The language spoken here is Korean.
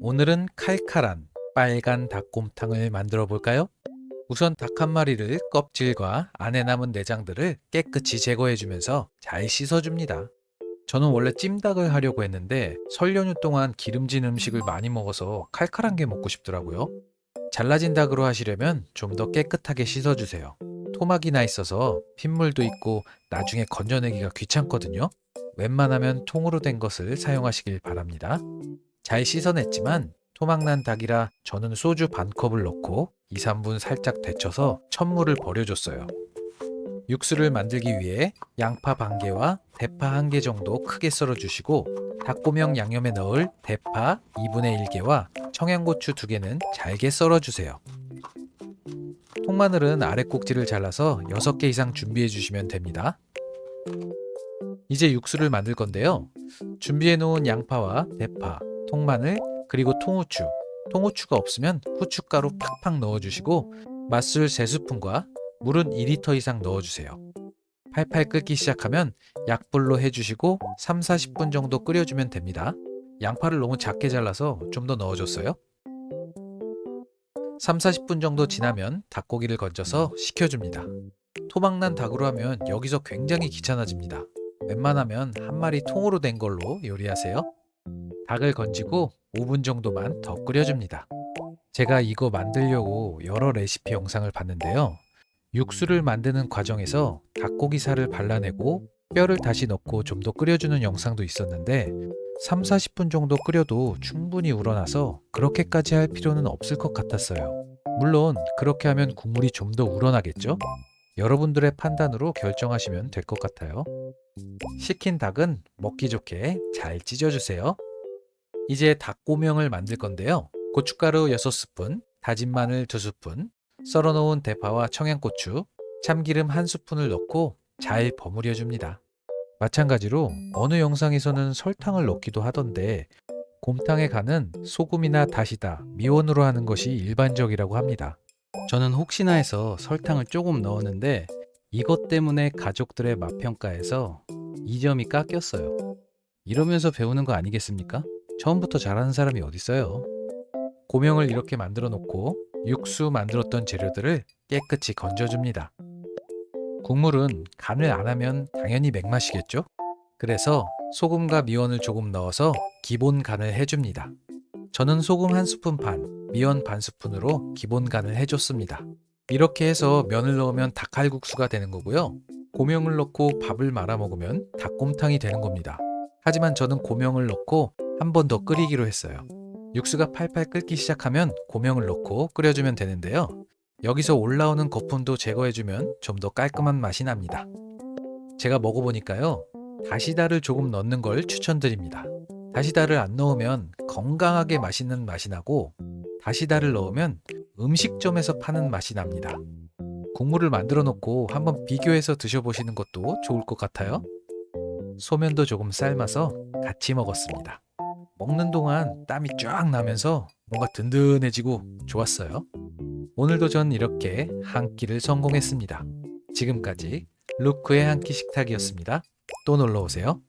오늘은 칼칼한 빨간 닭곰탕을 만들어 볼까요? 우선 닭 한 마리를 껍질과 안에 남은 내장들을 깨끗이 제거해 주면서 잘 씻어 줍니다. 저는 원래 찜닭을 하려고 했는데 설 연휴 동안 기름진 음식을 많이 먹어서 칼칼한 게 먹고 싶더라고요. 잘라진 닭으로 하시려면 좀 더 깨끗하게 씻어 주세요. 토막이 나 있어서 핏물도 있고 나중에 건져내기가 귀찮거든요. 웬만하면 통으로 된 것을 사용하시길 바랍니다. 잘 씻어냈지만 토막난 닭이라 저는 소주 반 컵을 넣고 2, 3분 살짝 데쳐서 찬물을 버려줬어요. 육수를 만들기 위해 양파 반 개와 대파 한 개 정도 크게 썰어주시고 닭고명 양념에 넣을 대파 2분의 1개와 청양고추 2개는 잘게 썰어주세요. 통마늘은 아래 꼭지를 잘라서 6개 이상 준비해 주시면 됩니다. 이제 육수를 만들 건데요. 준비해 놓은 양파와 대파, 통마늘, 그리고 통후추. 통후추가 없으면 후춧가루 팍팍 넣어주시고 맛술 3스푼과 물은 2리터 이상 넣어주세요. 팔팔 끓기 시작하면 약불로 해주시고 3, 40분 정도 끓여주면 됩니다. 양파를 너무 작게 잘라서 좀 더 넣어줬어요. 3, 40분 정도 지나면 닭고기를 건져서 식혀줍니다. 토막난 닭으로 하면 여기서 굉장히 귀찮아집니다. 웬만하면 한 마리 통으로 된 걸로 요리하세요. 닭을 건지고 5분 정도만 더 끓여줍니다. 제가 이거 만들려고 여러 레시피 영상을 봤는데요. 육수를 만드는 과정에서 닭고기 살을 발라내고 뼈를 다시 넣고 좀 더 끓여주는 영상도 있었는데 3, 40분 정도 끓여도 충분히 우러나서 그렇게까지 할 필요는 없을 것 같았어요. 물론 그렇게 하면 국물이 좀 더 우러나겠죠? 여러분들의 판단으로 결정하시면 될 것 같아요. 식힌 닭은 먹기 좋게 잘 찢어주세요. 이제 닭고명을 만들 건데요. 고춧가루 6스푼, 다진 마늘 2스푼, 썰어놓은 대파와 청양고추, 참기름 1스푼을 넣고 잘 버무려 줍니다. 마찬가지로 어느 영상에서는 설탕을 넣기도 하던데 곰탕의 간은 소금이나 다시다, 미원으로 하는 것이 일반적이라고 합니다. 저는 혹시나 해서 설탕을 조금 넣었는데 이것 때문에 가족들의 맛평가에서 2점이 깎였어요. 이러면서 배우는 거 아니겠습니까? 처음부터 잘하는 사람이 어딨어요. 고명을 이렇게 만들어 놓고 육수 만들었던 재료들을 깨끗이 건져줍니다. 국물은 간을 안 하면 당연히 맥맛이겠죠? 그래서 소금과 미원을 조금 넣어서 기본 간을 해줍니다. 저는 소금 한 스푼 반, 미원 반 스푼으로 기본 간을 해줬습니다. 이렇게 해서 면을 넣으면 닭칼국수가 되는 거고요. 고명을 넣고 밥을 말아 먹으면 닭곰탕이 되는 겁니다. 하지만 저는 고명을 넣고 한 번 더 끓이기로 했어요. 육수가 팔팔 끓기 시작하면 고명을 넣고 끓여주면 되는데요. 여기서 올라오는 거품도 제거해주면 좀 더 깔끔한 맛이 납니다. 제가 먹어보니까요. 다시다를 조금 넣는 걸 추천드립니다. 다시다를 안 넣으면 건강하게 맛있는 맛이 나고 다시다를 넣으면 음식점에서 파는 맛이 납니다. 국물을 만들어 놓고 한번 비교해서 드셔보시는 것도 좋을 것 같아요. 소면도 조금 삶아서 같이 먹었습니다. 먹는 동안 땀이 쫙 나면서 뭔가 든든해지고 좋았어요. 오늘도 전 이렇게 한 끼를 성공했습니다. 지금까지 루크의 한 끼 식탁이었습니다. 또 놀러 오세요.